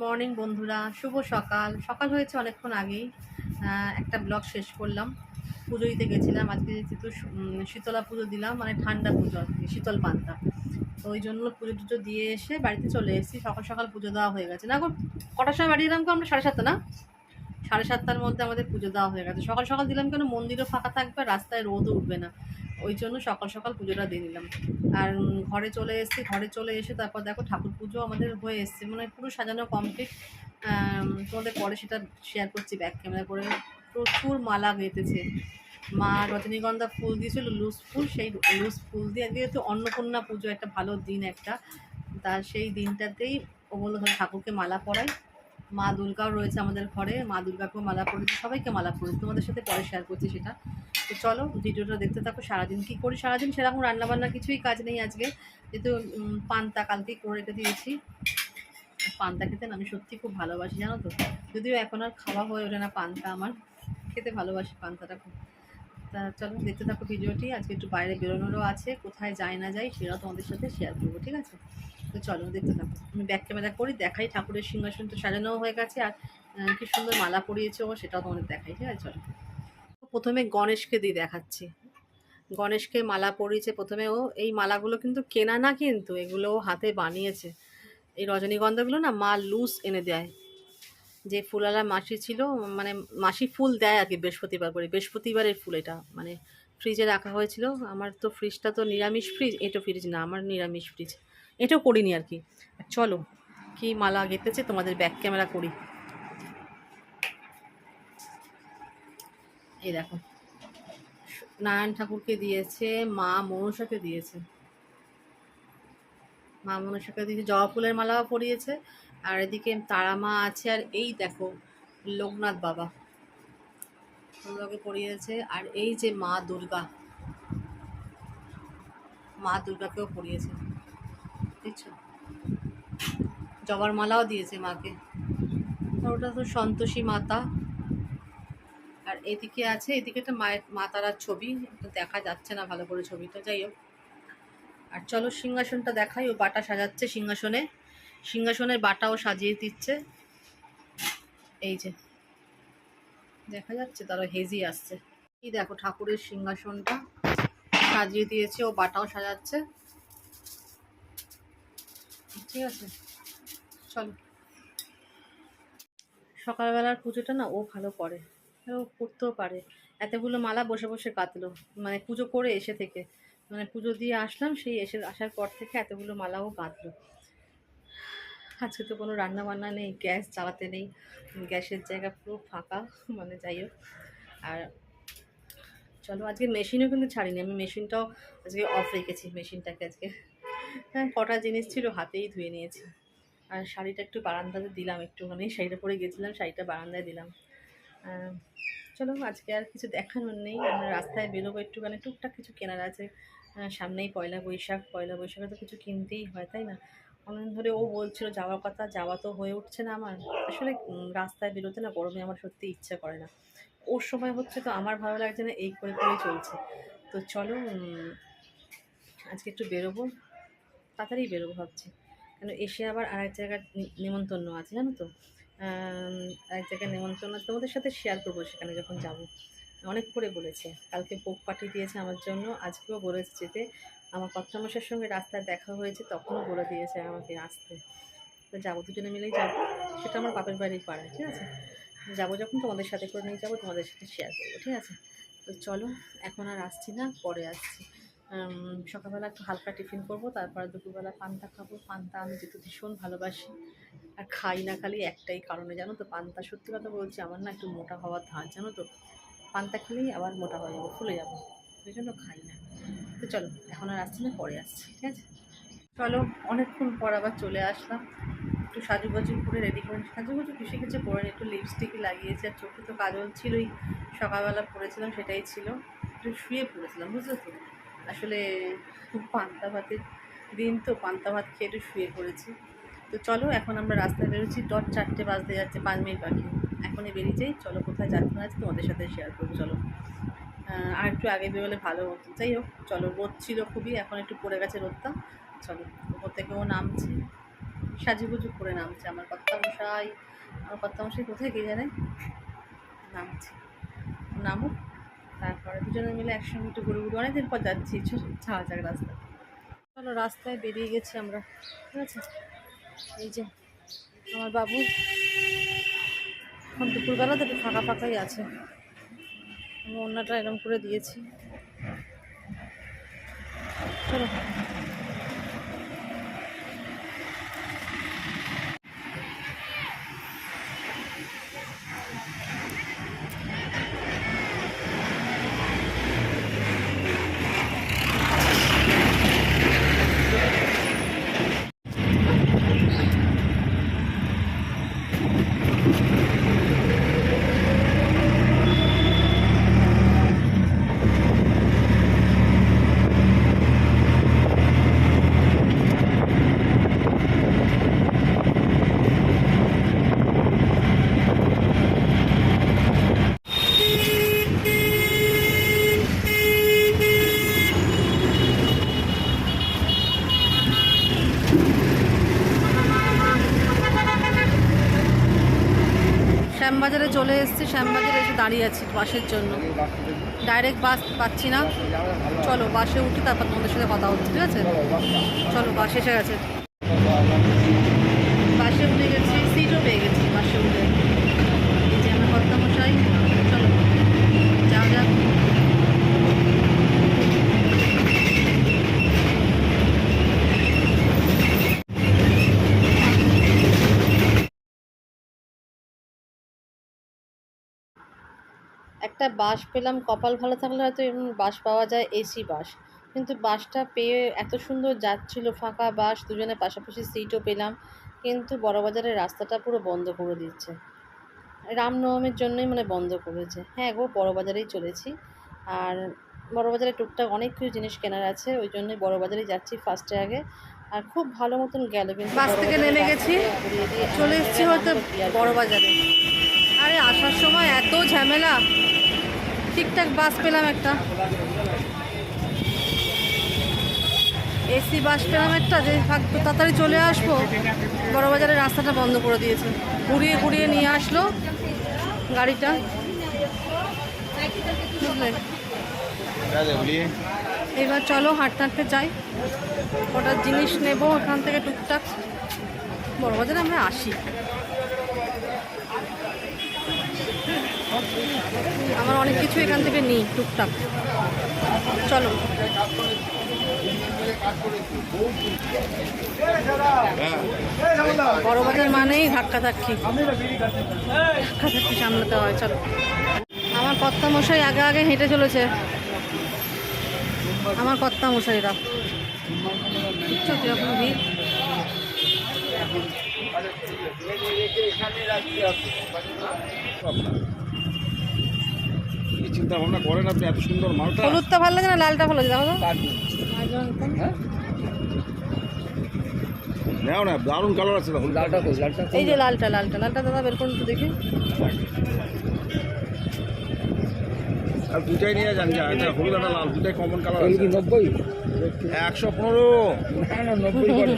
Morning বন্ধুরা, শুভ সকাল। সকাল হয়েছে অনেকক্ষণ আগেই। একটা ব্লগ শেষ করলাম। পুজো দিতে গেছিলাম, আজকে যেহেতু শীতলা পুজো দিলাম মানে ঠান্ডা পুজো আর কি, শীতল পান্তা। তো ওই জন্য পুজো টুজো দিয়ে এসে বাড়িতে চলে এসেছি। সকাল সকাল পুজো দেওয়া হয়ে গেছে। না কটার সময় বাড়ি এলাম আমরা? সাড়ে সাতটা না? সাড়ে সাতটার মধ্যে আমাদের পুজো দেওয়া হয়ে গেছে। সকাল সকাল দিলাম কেন? মন্দিরও ফাঁকা থাকবে, রাস্তায় রোদও উঠবে না। ওই জন্য সকাল সকাল পুজোটা দিয়ে নিলাম। আর ঘরে চলে এসেছি, ঘরে চলে এসে তারপর দেখো ঠাকুর পুজো আমাদের হয়ে এসছে। মানে পুরো সাজানো কমপ্লিট তোমাদের পরে সেটা শেয়ার করছি ব্যাক ক্যামেরা করে। প্রচুর মালা গেঁথেছে মা রজনীগন্ধা ফুল দিয়েছিল লুজ ফুল। সেই লুজ ফুল দিয়ে যেহেতু অন্নপূর্ণা পুজো, একটা ভালো দিন একটা। তা সেই দিনটাতেই ও বলল ঠাকুরকে মালা পরাই। মা দুর্গাও রয়েছে আমাদের ঘরে, মা দুর্গাকেও মালা পরেছে সবাইকে মালা পরেছে তোমাদের সাথে পরে শেয়ার করছি সেটা। তো চলো, ভিডিওটা দেখতে থাকো, সারাদিন কী করি? সারাদিন সেরকম রান্নাবান্না কিছুই কাজ নেই আজকে। যেহেতু পান্তা কালকেই করে রেখে দিয়েছি। পান্তা খেতে আমি সত্যি খুব ভালোবাসি, জানো তো? যদিও এখন আর খাওয়া হয়ে ওঠে না পান্তা আমার। খেতে ভালোবাসি পান্তাটা খুব। তা চলো, দেখতে থাকো ভিডিওটি। আজকে একটু বাইরে বেরোনোরও আছে, কোথায় যায় না যাই সেটাও তোমাদের সাথে শেয়ার করব, ঠিক আছে? চলো দেখতে থাকো। আমি ব্যাক ক্যামেরা করি, দেখাই। ঠাকুরের সিংহাসন তো সাজানোও হয়ে গেছে আর কি সুন্দর মালা পরিয়েছে ও, সেটাও তোমাদের দেখাই। ঠিক আছে, চলো। প্রথমে গণেশকে দিয়ে দেখাচ্ছি। গণেশকে মালা পরিয়েছে প্রথমে ও। এই মালাগুলো কিন্তু কেনা না কিন্তু, এগুলো হাতে বানিয়েছে। এই রজনীগন্ধাগুলো না মা লুজ এনে দেয়। যে ফুলালা মাসি ছিল মানে মাসি ফুল দেয় আর কি, বৃহস্পতিবার করে। বৃহস্পতিবারের ফুল এটা। মানে ফ্রিজে রাখা হয়েছিল। আমার তো ফ্রিজটা তো নিরামিষ ফ্রিজ এটা ফ্রিজ না, আমার নিরামিষ ফ্রিজ এটাও করিনি আর কি। চলো, কি মালা গেতেছে তোমাদের ব্যাক ক্যামেরা করি। এই দেখো, নারায়ণ ঠাকুরকে দিয়েছে, মা মনসাকে দিয়েছে। মা মনসাকে দিয়েছে, জবা ফুলের মালাও পরিয়েছে, আর এদিকে তারা মা আছে, আর এই দেখো, লোকনাথ বাবা। ওগুলোকে পরিয়েছে, আর এই যে মা দুর্গা। মা দুর্গাকেও পরিয়েছে। বুঝছ জবার মালাও দিয়েছে মাকে। ওটা তো সন্তোষী মাতা। আর এদিকে আছে, এদিকে একটা মায়ের মা তারার ছবি। দেখা যাচ্ছে না ভালো করে ছবিটা, যাই হোক। আর চলো সিংহাসনটা দেখাই, ও বাটা সাজাচ্ছে সিংহাসনে। সিংহাসনের বাটাও সাজিয়ে দিচ্ছে। এই যে, দেখা যাচ্ছে তারা হেজি আসছে। এই দেখো ঠাকুরের সিংহাসনটা। সাজিয়ে দিয়েছে, ও বাটাও সাজাচ্ছে। ঠিক আছে। চলো। সকালবেলার পুজোটা না ও ভালো করে। ও করতেও পারে। এতগুলো মালা বসে বসে কাটলো। মানে পুজো করে এসে থেকে। মানে পুজো দিয়ে আসলাম, সেই এসে আসার পর থেকে এতগুলো মালাও কাঁদলো আজকে তো কোনো রান্না বান্না নেই, গ্যাস চালাতে নেই। গ্যাসের জায়গা পুরো ফাঁকা মানে যাই হোক। আর চলো, আজকে মেশিনও কিন্তু ছাড়িনি। আমি মেশিনটাও আজকে অফ রেখেছি, মেশিনটাকে আজকে। কটা জিনিস ছিল হাতেই ধুয়ে নিয়েছি। আর শাড়িটা একটু বারান্দাতে দিলাম একটুখানি, শাড়িটা পরে গেছিলাম, শাড়িটা বারান্দায় দিলাম। চলো, আজকে আর কিছু দেখানোর নেই, আমরা রাস্তায় বেরোবো একটুখানি। টুকটাক কিছু কেনার আছে। সামনেই পয়লা বৈশাখ, পয়লা বৈশাখে তো কিছু কিনতেই হয়, তাই না? অনেকদিন ধরে ও বলছিল, যাওয়ার কথা, যাওয়া তো হয়ে উঠছে না আমার। আসলে রাস্তায় বেরোতে না, গরমে আমার সত্যি ইচ্ছা করে না। ওর সময় হচ্ছে তো আমার ভালো লাগছে না, এই করে করেই চলছে। তো চলো আজকে একটু বেরোবো। তাড়াতাড়ি বেরোবো ভাবছি। কেন এসে আবার আরেক জায়গার নি- নেমন্তন্ন আছে, জানো তো? আরেক জায়গায় নেমন্তন্ন তোমাদের সাথে শেয়ার করব সেখানে যখন যাব। অনেক করে বলেছে। কালকে পোক পাঠিয়ে দিয়েছে আমার জন্য। আজকেও বলেছে যেতে। আমার কর্তামশার সঙ্গে রাস্তায় দেখা হয়েছে, তখনও বলে দিয়েছে আমাকে আসতে। তো যাব দুজনে মিলেই যাব। সেটা আমার বাপের বাড়ির পাড়ায়, ঠিক আছে? যাব যখন তোমাদের সাথে করে নিয়ে যাব, তোমাদের সাথে শেয়ার করব, ঠিক আছে? তো চলো, এখন আর আসছি না, পরে আসছি। সকালবেলা একটু হালকা টিফিন করব, তারপর দুপুরবেলা পান্তা খাব। পান্তা আমি যেহেতু ভীষণ ভালোবাসি, আর খাই না খালি একটাই কারণে, জানো তো? পান্তা সত্যি কথা বলছি, আমার না একটু মোটা হওয়ার ধার জানো তো? পান্তা খেলেই আবার মোটা হয়ে যাব, ফুলে যাব সেই জন্য খাই না। তো চলো, এখন আর আসছি না, পরে আসছি, ঠিক আছে? চলো, অনেকক্ষণ পর আবার চলে আসলাম। একটু সাজুগুজু করে রেডি করে সাজুগুজু কিছু কিছু করে একটু লিপস্টিক লাগিয়েছি, আর চোখে তো কাজল ছিলই, সকালবেলা পরেছিলাম, সেটাই ছিল। একটু শুয়ে পড়েছিলাম, বুঝলো তো? আসলে খুব পান্তা ভাতের দিন তো, পান্তা ভাত খেয়ে একটু শুয়ে পড়েছি। তো চলো এখন আমরা রাস্তায় বেরোচ্ছি ডট চারটে বাজতে যাচ্ছে, পাঁচ মিনিট বাকি। এখনই বেরিয়ে যাই চলো কোথায় যাচ্ছি না তোমাদের সাথে শেয়ার করব, চলো। আর একটু আগে বেরোলে ভালো হতো। যাই হোক, চলো রোদ ছিল খুবই, এখন একটু পড়ে গেছে রোদটা। চলো, উপর থেকেও নামছি। সাজুগুজু করে নামছে আমার কর্তামশাই। আমার কর্তামশাই কোথায় কে জানে? নামছে। নামুক। তারপরে দুজনে মিলে একসঙ্গে একটু ঘুরে ঘুরে অনেকদিন পর যাচ্ছি ছাড়া যাক রাস্তা চলো, রাস্তায় বেরিয়ে গেছি আমরা, ঠিক আছে? এই যে আমার বাবু, এখন দুপুরবেলা তো একটু ফাঁকা ফাঁকাই আছে। আমি অন্যটা এরম করে দিয়েছি। চলো শ্যামবাজারে চলে এসেছি শ্যামবাজারে এসে দাঁড়িয়ে আছি বাসের জন্য। ডাইরেক্ট বাস পাচ্ছি না। চলো বাসে উঠে তারপর তোমাদের সাথে কথা হচ্ছে, ঠিক আছে? চলো বাস এসে গেছে বাসে উঠে গেছি সিটও পেয়ে গেছি বাসে উঠে এই যে আমার কর্তামশাই চলো যাও যাক একটা বাস পেলাম কপাল ভালো থাকলে হয়তো এমন বাস পাওয়া যায় এসি বাস কিন্তু বাসটা পেয়ে এত সুন্দর যাচ্ছিল ফাঁকা বাস দুজনে পাশাপাশি সিটও পেলাম কিন্তু বড়বাজারের রাস্তাটা পুরো বন্ধ করে দিচ্ছে। রামনবমীর জন্যই মানে বন্ধ করেছে। হ্যাঁ গো বড়বাজারেই চলেছি। আর বড়বাজারে টুকটাক অনেক কিছু জিনিস কেনার আছে ওই জন্যই বড়বাজারেই যাচ্ছি ফার্স্টে আগে। আর খুব ভালো মতন গেল কিন্তু বাস থেকে নেমে গেছি। চলে এসেছি হয়তো বড়বাজারে। আরে আসার সময় এত ঝামেলা। ঠিকঠাক বাস পেলাম একটা। এসি বাস পেলাম একটা, যে থাকতো তাড়াতাড়ি চলে আসব। বড়বাজারের রাস্তাটা বন্ধ করে দিয়েছে। ঘুরিয়ে ঘুরিয়ে নিয়ে আসলো গাড়িটা। এবার চলো হাঁটতে হাঁটতে যাই। কটার জিনিস নেব ওখান থেকে টুকটাক। বড়বাজারে আমরা আসি। আমার অনেক কিছু এখান থেকে নিই, টুকটাক। চলো। বড় বাজার মানেই ধাক্কা ধাক্কি। ধাক্কা ধাক্কি সামলাতে হয়, চলো। আমার কর্তা মশাই আগে আগে হেঁটে চলেছে। আমার কর্তা মশাইরা ভিড়। চিন্তা ভাবনা করেন আপনি এত সুন্দর মালটা। হলুদটা ভালো লাগে না লালটা ভালো লাগে? দেখো তো। হ্যাঁ? না দারুণ কালার আছে দেখুন লালটা লালটা এই যে লালটা লালটা। লালটা দাদা বের করুন তো দেখি। আর দুটাই নিয়ে যান যা এটা হলুদ একটা লাল দুটাই কমন কালার আছে। নব্বই? একশো পনেরো। নব্বই করে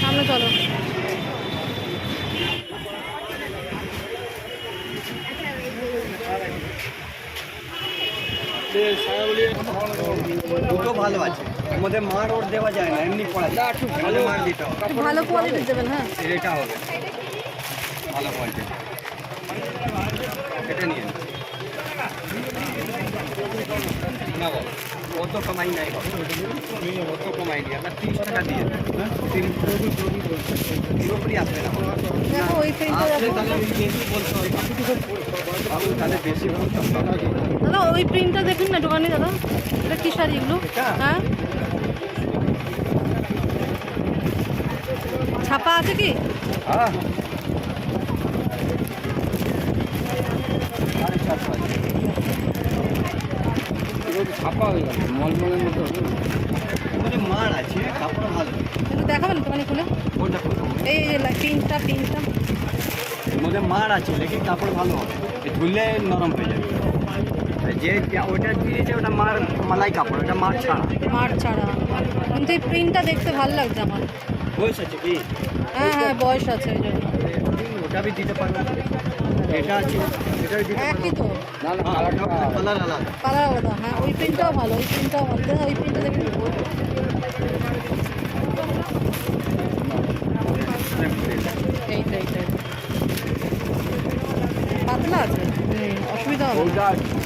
সামনে চলো দুটো ভালো আছে। মধ্যে মার ওর দেওয়া যায় না এমনি পড়া যায়। একটু ভালো মার দিতে হবে। ভালো কোয়ালিটির দেবেন হ্যাঁ। এটা হবে। ভালো কোয়ালিটি এটা নিয়ে না বল অত কমাই নাই অত কমাই নি আপনার তিরিশ টাকা দিয়ে হ্যাঁ? পুরোপুরি আসবে না। আসলে তাহলে বেশি বলতে হবে। তাহলে বেশি বলতে হবে। দাদা ওই প্রিন্টটা দেখুন না দোকানে দাদা। এটা কি শাড়ি এগুলো? হ্যাঁ? ছাপা আছে কি? ছাপা হয়ে। গেল মলমলের মতো মার আছে কাপড় ভালো একটু দেখাবেন দোকানে খুলে কোনটা এই মধ্যে মার আছে লেকিন কাপড় ভালো হবে। ধুলে নরম হয়ে যাবে। যে ওটা দিয়েছে ওটা মার মালাই কাপড় ওটা মার ছাড়া। মার ছাড়া। কিন্তু এই প্রিন্টটা দেখতে ভালো লাগছে আমার। বয়স আছে কি? হ্যাঁ হ্যাঁ বয়স আছে ওই জন্য। ওটা আমি দিতে পারব এটা আছে এটা দিতে একই তো। না না কালার আলাদা। কালার আলাদা হ্যাঁ ওই প্রিন্টটাও ভালো ওই প্রিন্টটাও ভালো। দেখো ওই প্রিন্টটা দেখে নেব। এইটা এইটা এইটা। পাতলা আছে? অসুবিধা হবে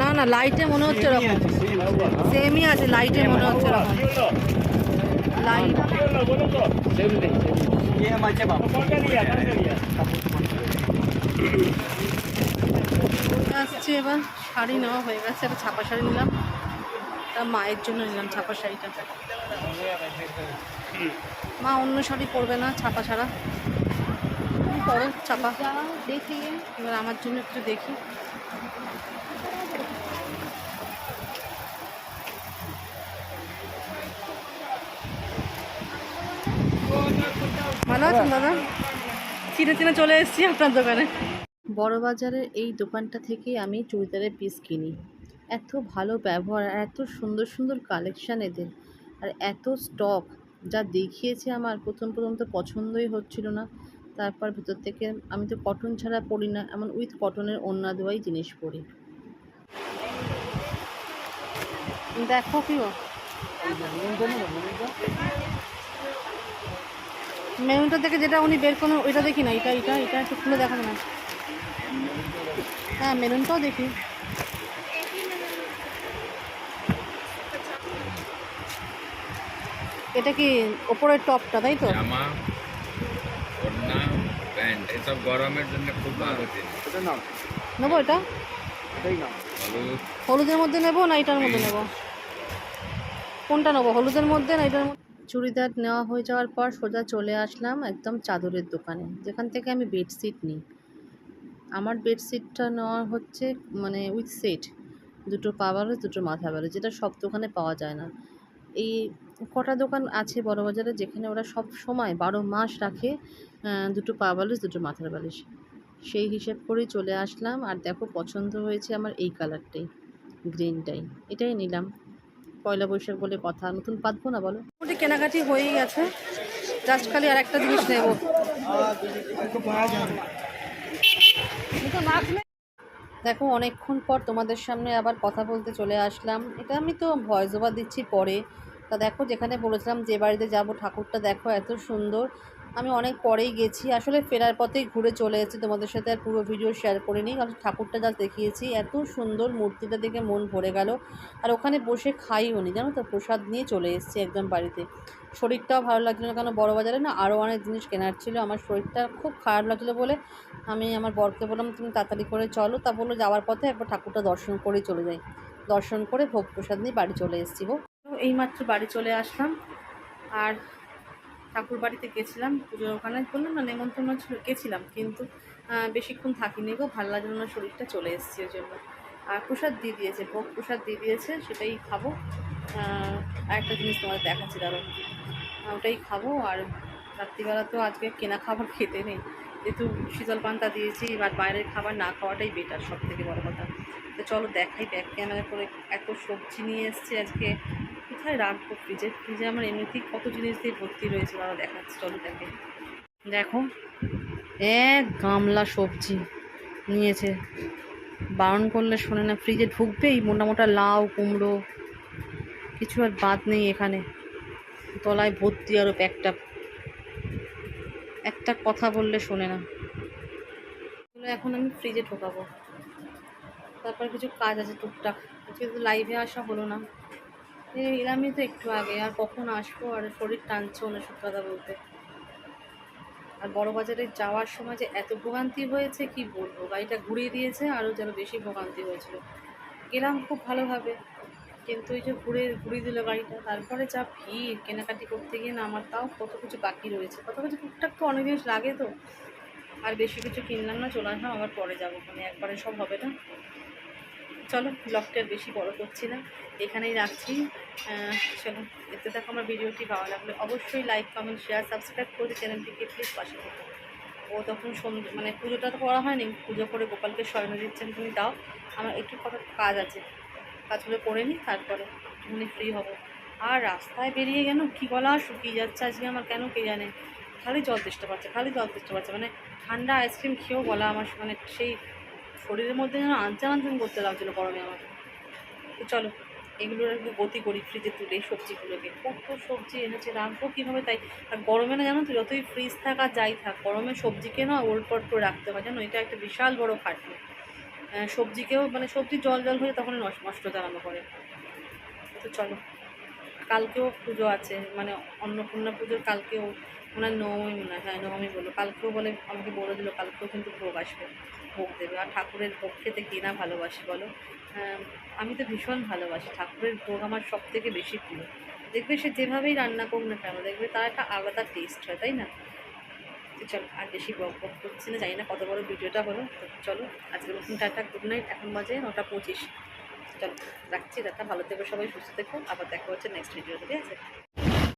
না না লাইটে মনে হচ্ছে রকম সেমই আছে লাইটে মনে হচ্ছে রকম লাইট আসছে এবার, শাড়ি নেওয়া হয়ে গেছে, একটা ছাপা শাড়ি নিলাম। তা মায়ের জন্য নিলাম ছাপা শাড়িটা। মা অন্য শাড়ি পরবে না, ছাপা ছাড়া। পরো ছাপা দেখি এবার আমার জন্য একটু দেখি। ভালো আছেন, দাদা? চিনে চিনে চলে এসেছি আপনার দোকানে। বড় বাজারের এই দোকানটা থেকেই আমি চুড়িদারের পিস কিনি। এত ভালো ব্যবহার আর এত সুন্দর সুন্দর কালেকশান এদের। আর এত স্টক যা দেখিয়েছে আমার প্রথম প্রথম তো পছন্দই হচ্ছিল না। তারপর ভেতর থেকে আমি তো কটন ছাড়া পরি না, এমন উইথ কটনের অন্য দেওয়াই জিনিস পরি। দেখো কি? মেনুটা থেকে যেটা উনি বের করেন ওইটা দেখি না, এটা এটা এটা একটু খুলে দেখাবো না। হ্যাঁ মেরুনটাও দেখি। এটা কি ওপরের টপটা, তাই তো? ওড়না এসব গরমের জন্য খুব ভালো জিনিস। এটা নাও। নেব এটা? এটাই নাও। হলুদের মধ্যে নেব না এটার মধ্যে নেব? কোনটা নেব হলুদের মধ্যে না এটার মধ্যে? চুড়িদার নেওয়া হয়ে যাওয়ার পর সোজা চলে আসলাম একদম চাদরের দোকানে যেখান থেকে আমি বেডশিট নিই। আমার বেডশিটটা নেওয়া হচ্ছে মানে উইথ সেট দুটো পা বারো দুটো মাথা বারো যেটা সব দোকানে পাওয়া যায় না। এই কটা দোকান আছে বড় বাজারে যেখানে ওরা সব সময় বারো মাস রাখে দুটো পা বালিশ দুটো মাথার বালিশ। সেই হিসাব করেই চলে আসলাম। আর দেখো পছন্দ হয়েছে আমার এই কালারটাই গ্রিনটাই। এটাই নিলাম। পয়লা বৈশাখ বলে কথা। নতুন পাতবো না বলো। মোটামুটি কেনাকাটি হয়েই গেছে। জাস্ট খালি আর একটা জিনিস নেব। দেখো অনেকক্ষণ পর তোমাদের সামনে আবার কথা বলতে চলে আসলাম। এটা আমি তো ভয়েস ওভার দিচ্ছি পরে। তা দেখো যেখানে বলেছিলাম যে বাড়িতে যাব ঠাকুরটা দেখো এত সুন্দর। আমি অনেক পরেই গেছি। আসলে ফেরার পথেই ঘুরে চলে এসেছি। তোমাদের সাথে আর পুরো ভিডিও শেয়ার করিনি। কারণ ঠাকুরটা যা দেখিয়েছি। এত সুন্দর মূর্তিটা দেখে মন ভরে গেল। আর ওখানে বসে খাইও নি। জানো তো? প্রসাদ নিয়ে চলে এসেছি একদম বাড়িতে। শরীরটাও ভালো লাগছিল না। কারণ বড় বাজারে না আরও অনেক জিনিস কেনার ছিল। আমার শরীরটা খুব খারাপ লাগছিল বলে আমি আমার বরকে বললাম, তুমি তাড়াতাড়ি করে চলো। তা বলল, যাওয়ার পথে একবার ঠাকুরটা দর্শন করেই চলে যাই। দর্শন করে ভোগ প্রসাদ নিয়ে বাড়ি চলে এসেছি তো এইমাত্র বাড়ি চলে আসলাম। আর ঠাকুর বাড়িতে গেছিলাম পুজোর ওখানে বললাম, না, নেমন্তন্ন ছিল, গেছিলাম, কিন্তু বেশিক্ষণ থাকিনি গো, ভালো লাগল না শরীরটা চলে এসেছি ওই জন্য। আর প্রসাদ দিয়ে দিয়েছে, ভোগ প্রসাদ দিয়ে দিয়েছে, সেটাই খাব। আর একটা জিনিস তোমাদের দেখাচ্ছি দাঁড়ো ওটাই খাব, আর রাত্রিবেলা তো আজকে কেনা খাবার খেতে নেই। যেহেতু শীতল পান্তা দিয়েছি আর বাইরের খাবার না খাওয়াটাই বেটার সব থেকে বড় কথা। তো চলো দেখাই ব্যাক ক্যামেরা করে এত সবজি নিয়ে এসেছি আজকে। কোথায় রাখব? ফ্রিজে ফ্রিজে আমার এমনিতেই কত জিনিস দিয়ে ভর্তি রয়েছে তারা দেখাচ্ছি চলো দেখে দেখো এক গামলা সবজি নিয়েছে। বারণ করলে শোনে না ফ্রিজে ঢুকবেই, মোটা মোটা লাউ, কুমড়ো, কিছু আর বাদ নেই এখানে। তলায় ভর্তি আরও প্যাকটা একটা কথা বললে শোনে না। এখন আমি ফ্রিজে ঢোকাবো। তারপর কিছু কাজ আছে, টুকটাক। আজকে লাইভে আসা হলো না। এলামই তো একটু আগে, আর কখন আসব, আর শরীর টানছে অন্য সব কথা বলতে। আর বড় বাজারে যাওয়ার সময় যে এত ভোগান্তি হয়েছে, কি বলব? গাড়িটা ঘুরিয়ে দিয়েছে, আরও যেন বেশি ভোগান্তি হয়েছিল। গেলাম খুব ভালোভাবে, কিন্তু ওই যে ঘুরে, ঘুরিয়ে দিল গাড়িটা। তারপরে যা ভিড়, কেনাকাটি করতে গিয়ে না, আমার তাও কত কিছু বাকি রয়েছে। কত কিছু টুকটাক তো অনেক জিনিস লাগে তো। আর বেশি কিছু কিনলাম না, চলে আসলাম, আবার পরে যাব। মানে একবারে সব হবে না। চলো ব্লগটা বেশি বড় করছি না, এখানেই রাখছি। চলো এতে দেখো আমার ভিডিওটি, ভালো লাগলে অবশ্যই লাইক কমেন্ট শেয়ার সাবস্ক্রাইব করে চ্যানেলটিকে প্লিজ পাশে থাকো। ও তখন সন্ধে মানে পুজোটা তো করা হয়নি, পুজো করে গোপালকে শয়ন দিচ্ছেন, তুমি দাও। আমার একটু কত কাজ আছে কাজগুলো করে নিই তারপরে একটুখানি ফ্রি হব। আর রাস্তায় বেরিয়ে গেল, কী গলা শুকিয়ে যাচ্ছে আজকে আমার কেন কে জানে? খালি জল তেষ্টা পাচ্ছে, খালি জল তেষ্টা পাচ্ছে মানে ঠান্ডা আইসক্রিম খেয়েও গলা আমার মানে সেই শরীরের মধ্যে যেন আনচান আনচান করতে লাগছিল গরমে আমার তো চলো এগুলোর একটু গতি করি ফ্রিজে তুলে সবজিগুলোকে। কত সবজি এনেছে রাখব কীভাবে তাই? আর গরমে না জানো তো, যতই ফ্রিজ থাকা যাই থাক, গরমে সবজিকে না ওলপট করে রাখতে হয়। জানো, এটা একটা বিশাল বড় খাটনি। সবজিকেও মানে সবজি জল জল হয়ে তখন নষ্ট হতে করে। তো চলো, কালকেও পুজো আছে মানে অন্নপূর্ণা পুজোর কালকেও ওনার নবমী, মনে হয় হ্যাঁ নবমী বলল। কালকেও বলে আমাকে বলে দিল, কালকেও কিন্তু ভোগ আসবে। ভোগ দেবে। আর ঠাকুরের ভোগ খেতে কে না ভালোবাসি বলো? আমি তো ভীষণ ভালোবাসি। ঠাকুরের ভোগ আমার সব থেকে বেশি প্রিয়। দেখবে সে যেভাবেই রান্না করুক না কেন, দেখবে তার একটা আলাদা টেস্ট হয়, তাই না? তো চলো, আর বেশি বক বক করছি না, জানি না কত বড় ভিডিওটা হলো। তো চলো, আজকের মতন টাটা গুড নাইট এখন বাজে নটা পঁচিশ। চলো, রাখছি দাদা ভালো থেকো সবাই, সুস্থ থেকো, আবার দেখা হচ্ছে নেক্সট ভিডিওতে ঠিক আছে?